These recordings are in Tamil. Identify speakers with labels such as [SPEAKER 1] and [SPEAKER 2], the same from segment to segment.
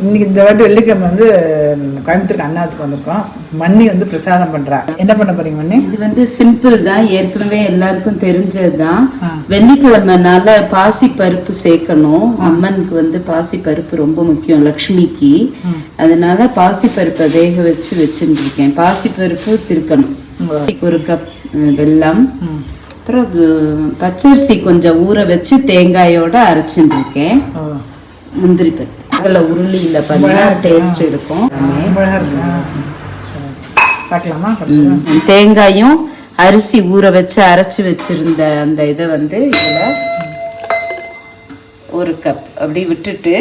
[SPEAKER 1] இன்னைக்கு இந்த வாட்டி வெள்ளிக்கிழமை வந்து கோயம்புத்தூருக்கு அண்ணாத்துக்கு வந்திருக்கோம். மண்ணி வந்து பிரசாதம் பண்றா என்ன பண்ண போறீங்க மண்ணி
[SPEAKER 2] இது வந்து சிம்பிள் தான். ஏற்கனவே எல்லாருக்கும் தெரிஞ்சது தான். வெள்ளிக்கிழமைனால பாசி பருப்பு சேர்க்கணும். அம்மனுக்கு வந்து பாசி பருப்பு ரொம்ப முக்கியம் லக்ஷ்மிக்கு. அதனால பாசி பருப்பை வேக வச்சு வச்சுருக்கேன் பாசி பருப்பு திருக்கணும். ஒரு கப் வெல்லம். அப்புறம் பச்சரிசி கொஞ்சம் ஊற வச்சு தேங்காயோட அரைச்சுட்டு இருக்கேன் முந்திரி பருப்பு. அதில் உருளியில் பண்ணா டேஸ்ட் இருக்கும். தேங்காயும் அரிசி ஊற வச்சு அரைச்சு வச்சிருந்த அந்த இதை வந்து இதுல ஒரு கப் அப்படி விட்டுட்டு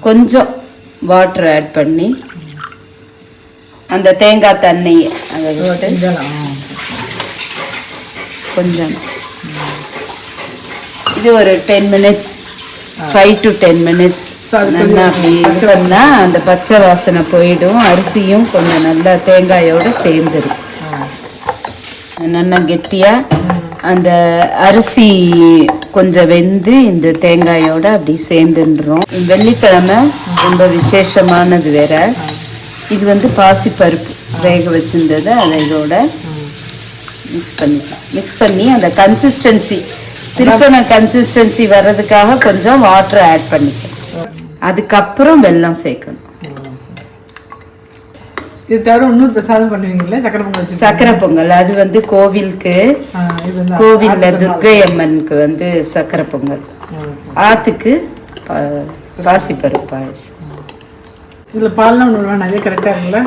[SPEAKER 2] கொஞ்சம் வாட்டர் ஆட் பண்ணி அந்த தேங்காய் தண்ணியை அதை விட்டு. கொஞ்சம். இது ஒரு ten minutes five to ten minutes நல்லா அப்படி இது பண்ணா அந்த பச்சை வாசனை போயிடும். அரிசியும் கொஞ்சம் நல்லா தேங்காயோட சேர்ந்துரும்.
[SPEAKER 1] ஆ.
[SPEAKER 2] நல்லா கெட்டியா அந்த அரிசி கொஞ்சம் வெந்து இந்த தேங்காயோட அப்படி சேர்ந்துன்றோம் வெள்ளிக்கிழமை ரொம்ப விசேஷமானது வேற. இது வந்து பாசிப்பருப்பு. வேக வச்சிருந்தது அதை இதோட மிக்ஸ் பண்ணிக்கலாம். மிக்ஸ் பண்ணி அந்த கன்சிஸ்டன்சி திருப்பின கன்சிஸ்டன்சி வர்றதுக்காக கொஞ்சம் வாட்டர் ஆட் பண்ணிக்கலாம் அதுக்கப்புறம் வெல்லம் சேர்க்கணும்.
[SPEAKER 1] இது தவிர இன்னொரு பிரசாதம் பண்ணுவீங்களே? சக்கரை பொங்கல்
[SPEAKER 2] சக்கரை பொங்கல். அது வந்து கோவிலுக்கு கோவில்ல துர்க்கை அம்மனுக்கு வந்து சக்கரை பொங்கல். ஆத்துக்கு பாசிப்பருப்பு பாயசம்.
[SPEAKER 1] இதுல பால்லாம் ஒன்று வேணாம் அதே கரெக்டா இருக்குல்ல?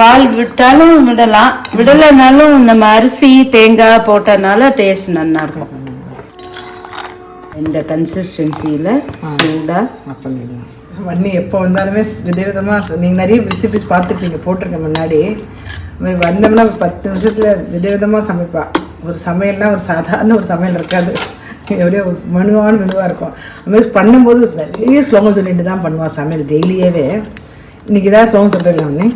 [SPEAKER 2] பால் விட்டாலும் விடலாம். விடலைனாலும் நம்ம அரிசி தேங்காய் போட்டனால டேஸ்ட் நல்லா இருக்கும் இந்த கன்சிஸ்டன்சியில் சூடாக
[SPEAKER 1] பண்ணிடலாம் வன்னி எப்போ வந்தாலுமே விதவிதமாக நீங்கள் நிறைய ரெசிபிஸ் பார்த்துருப்பீங்க போட்டிருக்கேன் முன்னாடி. வந்தோம்னா ஒரு பத்து நிமிஷத்தில் விதவிதமாக சமைப்பா. ஒரு சமையல்னா ஒரு சாதாரண ஒரு சமையல் இருக்காது. எப்படியோ மெனுவான மெனுவாக இருக்கும். அது மாதிரி பண்ணும்போது நிறைய ஸ்லோகம் சொல்லிட்டு தான் பண்ணுவாள் சமையல் டெய்லியவே. இன்னைக்கு ஏதாவது ஸ்லோகம் சொல்கிறீங்களா வன்னி?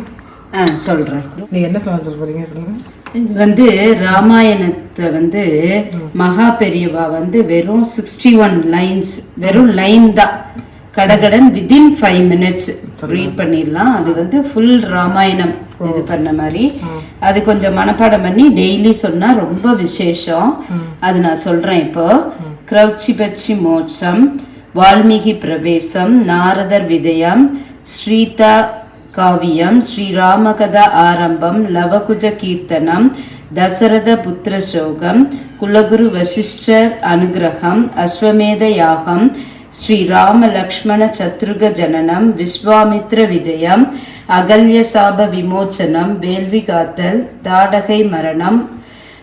[SPEAKER 2] ஆ சொல்கிறேன்
[SPEAKER 1] நீங்கள் என்ன ஸ்லோகம் சொல்ல போகிறீங்க சொல்லுங்கள்
[SPEAKER 2] வந்து ராமாயணத்தை வந்து மகா பெரியவா வந்து வெறும் சிக்ஸ்டி ஒன் லைன்ஸ் வெறும் லைன் தான். கடகடன் வித்தின் ஃபைவ் மினிட்ஸ் ரீட் பண்ணிடலாம். அது வந்து ஃபுல் ராமாயணம் இது பண்ண மாதிரி. அது கொஞ்சம் மனப்பாடம் பண்ணி டெய்லி சொன்னா ரொம்ப விசேஷம். அது நான் சொல்றேன் இப்போ. கிரௌச்சி பச்சி மோட்சம் வால்மீகி பிரவேசம் நாரதர் விஜயம் ஸ்ரீதா காவியம் ஸ்ரீராமகதா ஆரம்பம் லவகுஜ கீர்த்தனம் தசரத புத்திர சோகம் குலகுரு வசிஷ்டர் அனுகிரகம் அஸ்வமேத யாகம் ஸ்ரீராம லக்ஷ்மண சத்ருக ஜனனம் விஸ்வாமித்ர விஜயம் அகல்ய சாப விமோச்சனம் வேள்வி காத்தல் தாடகை மரணம்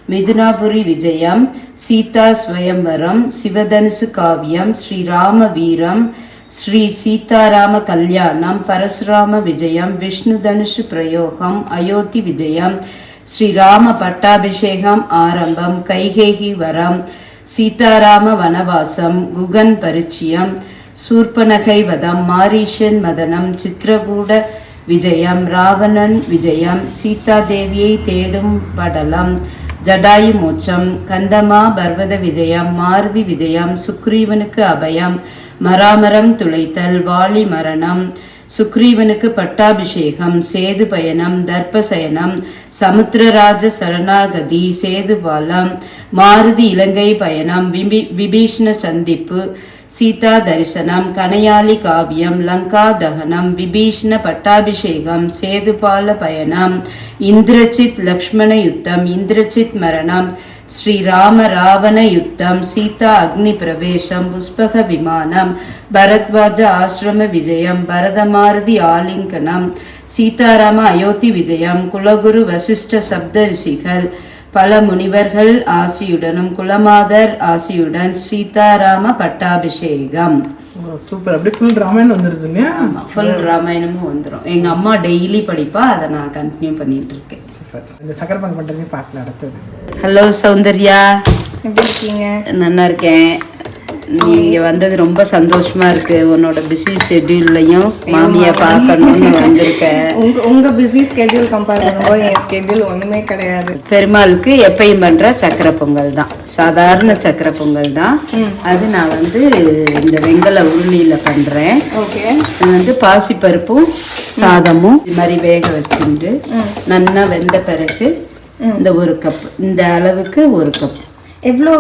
[SPEAKER 2] மிதுனாபுரி விஜயம் சீதா ஸ்வயம்பரம் சிவதனுசு காவியம் ஸ்ரீராம வீரம் ஸ்ரீ சீதாராம கல்யாணம் பரசுராம விஜயம் விஷ்ணு தனுஷு பிரயோகம் அயோத்தி விஜயம் ஸ்ரீராம பட்டாபிஷேகம் ஆரம்பம் கைகேகி வரம் சீதாராம வனவாசம் குகன் பரிச்சயம் சூர்பனகை வதம் மாரீஷன் மதனம் சித்திரகூட விஜயம் ராவணன் விஜயம் சீதாதேவியை தேடும் படலம் ஜடாயு மோட்சம் கந்தமா பர்வத விஜயம் மாருதி விஜயம் சுக்ரீவனுக்கு அபயம் மராமரம் துளைத்தல் வாலி மரணம் சுக்ரீவனுக்கு பட்டாபிஷேகம் சேது பயணம் தர்ப்பசயனம் சமுத்திரராஜ சரணாகதி சேது பாலம் மாருதி இலங்கை பயணம் விபி விபீஷ்ண சந்திப்பு சீதா தரிசனம் கனையாளி காவியம் லங்கா தகனம் விபீஷ்ண பட்டாபிஷேகம் சேதுபால பயணம் இந்திரச்சித் லக்ஷ்மண யுத்தம் இந்திரச்சித் மரணம் ஸ்ரீராம ராவண யுத்தம் சீதா அக்னி பிரவேசம் புஷ்பக விமானம் பரத்வாஜ ஆசிரம விஜயம் பரதமாருதி ஆலிங்கனம் சீதாராம அயோத்தி விஜயம் குலகுரு வசிஷ்ட சப்த ரிஷிகள் பல முனிவர்கள் ஆசியுடனும் குலமாதர் ஆசியுடன் சீதாராம பட்டாபிஷேகம்.
[SPEAKER 1] சூப்பர். அப்படியே ஃபுல் ராமாயணம் இல்லையா
[SPEAKER 2] ஃபுல் ராமாயணமும் வந்துடும் எங்க அம்மா டெய்லி படிப்பா அதை நான் கண்டினியூ பண்ணிட்டு இருக்கேன்.
[SPEAKER 1] இந்த சக்கரை பொங்கல் பண்ணுறதையும் பார்க்கலாம் அடுத்தது
[SPEAKER 2] ஹலோ சௌந்தர்யா.
[SPEAKER 3] எப்படி இருக்கீங்க?
[SPEAKER 2] நல்லா இருக்கேன். நீ இங்க வந்தது ரொம்ப சந்தோஷமா இருக்கு. உன்னோட பிஸி ஷெட்யூல்லையும் மாமியை பார்க்கணும்னு வந்திருக்க.
[SPEAKER 3] உங்க உங்க பிஸி ஸ்கெடியூல் கம்பேர் பண்ணும்போது என் ஸ்கெடியூல் ஒண்ணுமே கிடையாது.
[SPEAKER 2] பெருமாளுக்கு எப்பயும் பண்ற சக்கரை பொங்கல் தான். சாதாரண சக்கரை பொங்கல் தான். அது நான் வந்து இந்த வெங்கல உருளியில பண்றேன்.
[SPEAKER 3] ஓகே.
[SPEAKER 2] வந்து பாசிப்பருப்பும் சாதமும் இது மாதிரி வேக வச்சுட்டு நல்லா வெந்த பிறகு இந்த ஒரு கப் இந்த அளவுக்கு ஒரு கப்
[SPEAKER 3] எவ்வளோ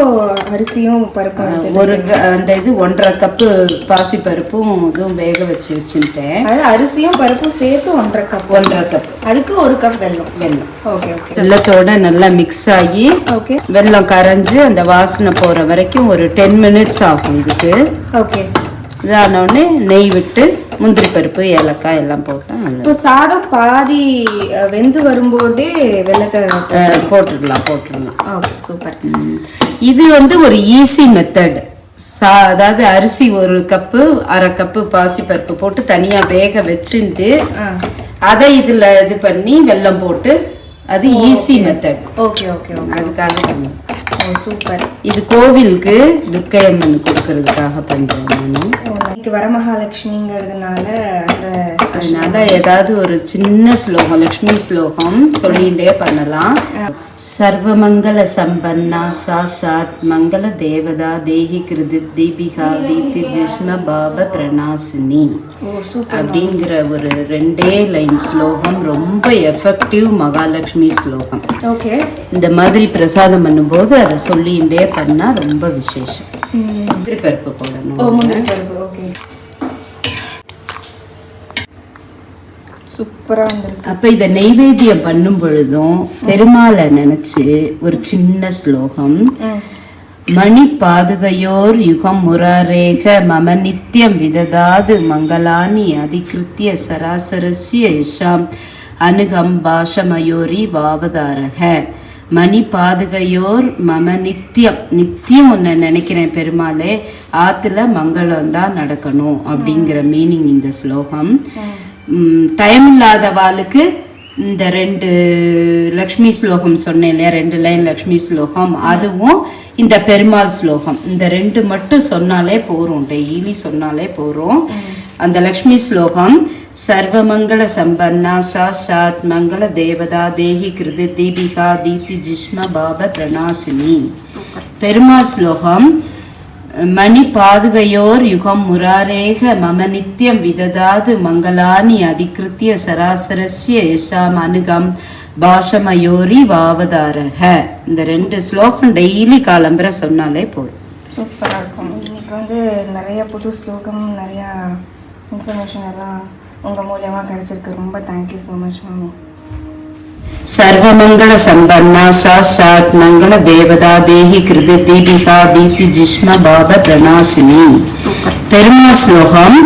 [SPEAKER 3] அரிசியும் பருப்பும்
[SPEAKER 2] ஒரு அந்த இது ஒன்றரை கப்பு பாசிப்பருப்பும் இதுவும் வேக வச்சு வச்சுட்டேன்
[SPEAKER 3] அதாவது அரிசியும் பருப்பும் சேர்த்து ஒன்றரை கப்
[SPEAKER 2] ஒன்றரை கப்
[SPEAKER 3] அதுக்கு ஒரு கப் வெல்லம்.
[SPEAKER 2] வெல்லம்.
[SPEAKER 3] Okay okay.
[SPEAKER 2] வெள்ளத்தோட நல்லா மிக்ஸ் ஆகி
[SPEAKER 3] ஓகே.
[SPEAKER 2] வெல்லம் கரைஞ்சு அந்த வாசனை போற வரைக்கும் ஒரு டென் மினிட்ஸ் ஆகும் இதுக்கு.
[SPEAKER 3] ஓகே.
[SPEAKER 2] இதான உடனே நெய் விட்டு முந்திரி பருப்பு ஏலக்காய் எல்லாம் போட்டா நல்லது.
[SPEAKER 3] இப்போ சாதம் பாதி வெந்து வரும்போதே வெள்ளத்தை
[SPEAKER 2] போட்டுடலாம் போட்டுடலாம்
[SPEAKER 3] ஓகே சூப்பர்.
[SPEAKER 2] இது வந்து ஒரு ஈஸி மெத்தட் சா அதாவது அரிசி ஒரு கப்பு அரை கப்பு பாசிப்பருப்பு போட்டு தனியா வேக வச்சுட்டு அதை இதுல இது பண்ணி வெல்லம் போட்டு அது easy method
[SPEAKER 3] okay. Okay okay
[SPEAKER 2] அதுக்காக பண்ணுவேன்
[SPEAKER 3] ஓ சூப்பர்.
[SPEAKER 2] இது கோவிலுக்கு துர்க்கையம்மன் கொடுக்கறதுக்காக பண்றேன் நான்.
[SPEAKER 3] இன்னைக்கு வரமகாலட்சுமிங்கிறதுனால அந்த
[SPEAKER 2] அதனால ஏதாவது ஒரு சின்ன ஸ்லோகம் லக்ஷ்மி ஸ்லோகம் சொல்லிட்டே பண்ணலாம். சர்வமங்கள சம்பன்னா சாஷாத் மங்கள தேவதா தேஹி கிருதி தீபிகா தீப்தி ஜிஷ்ம பாப பிரணாசினி அப்படிங்கிற ஒரு ரெண்டே லைன் ஸ்லோகம் ரொம்ப எஃபெக்டிவ் மகாலட்சுமி ஸ்லோகம்.
[SPEAKER 3] ஓகே.
[SPEAKER 2] இந்த மாதிரி பிரசாதம் பண்ணும்போது அதை சொல்லிகிட்டே பண்ணா ரொம்ப விசேஷம். முந்திரி பருப்பு போடணும்
[SPEAKER 3] முந்திரி பருப்பு ஓகே சூப்பராக வந்திருக்கு
[SPEAKER 2] அப்ப இத நெய்வேத்தியம் பண்ணும் பொழுதும் பெருமாளை நினைச்சு ஒரு சின்ன ஸ்லோகம். மணி பாதுகையோர் யுகம் முராரேக மம நித்யம் விததாது மங்களானி அதிகிருத்திய சராசரஸ்ய யஷாம் அனுகம் பாஷமயோரி வாவதாரக. மணி பாதுகையோர் மம நித்தியம் நித்தியம் ஒன்று நினைக்கிறேன் பெருமாளே ஆத்துல மங்களம் தான் நடக்கணும் அப்படிங்கிற மீனிங் இந்த ஸ்லோகம். டைம் இல்லாதவாளுக்கு இந்த ரெண்டு லக்ஷ்மி ஸ்லோகம் சொன்னேன் இல்லையா? ரெண்டு லைன் லக்ஷ்மி ஸ்லோகம். அதுவும் இந்த பெருமாள் ஸ்லோகம். இந்த ரெண்டு மட்டும் சொன்னாலே போறோம். டெய்லி சொன்னாலே போறோம். அந்த லக்ஷ்மி ஸ்லோகம் சர்வமங்கள சம்பன்னா சாஷாத் மங்கள தேவதா தேஹி கிருதி தீபிகா தீப்தி ஜிஷ்ம பாப பிரணாசினி பெருமாள் ஸ்லோகம் மணி பாதுகையோர் யுகம் முராரேக மம நித்யம் விததாது மங்களானி அதிகிருத்திய சராசரஸ்ய யஷாம் அனுகம் பாஷமயோரி வாவதாரக. இந்த ரெண்டு ஸ்லோகம் டெய்லி காலம்புற சொன்னாலே போதும்.
[SPEAKER 3] சூப்பராக இருக்கும் இன்னைக்கு வந்து நிறைய புது ஸ்லோகம் நிறையா இன்ஃபர்மேஷன் எல்லாம் உங்கள் மூலியமாக கிடைச்சிருக்கு. ரொம்ப தேங்க்யூ ஸோ மச் மாமி
[SPEAKER 2] ಸರ್ವಮಂಗಳ ಸಂಪನ್ನ ಸಾಕ್ಷಾತ್ ಮಂಗಳ ದೇವತಾ ದೇಹಿ கிருத தீபிகா தீப்தி ஜிஷ்ம பாப பிரணாசினி. பெருமா ஸ்லோகம்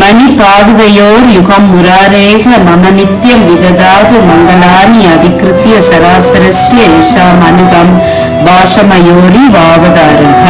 [SPEAKER 2] மணி பாதுகையோர் யுகம் முராரேக மம நித்தியம் விததாது மங்களானி அதிகிருத்திய சராசரஸ்ய ஏஷாம் அனுகம் பாஷமயோரி வாவதாரக.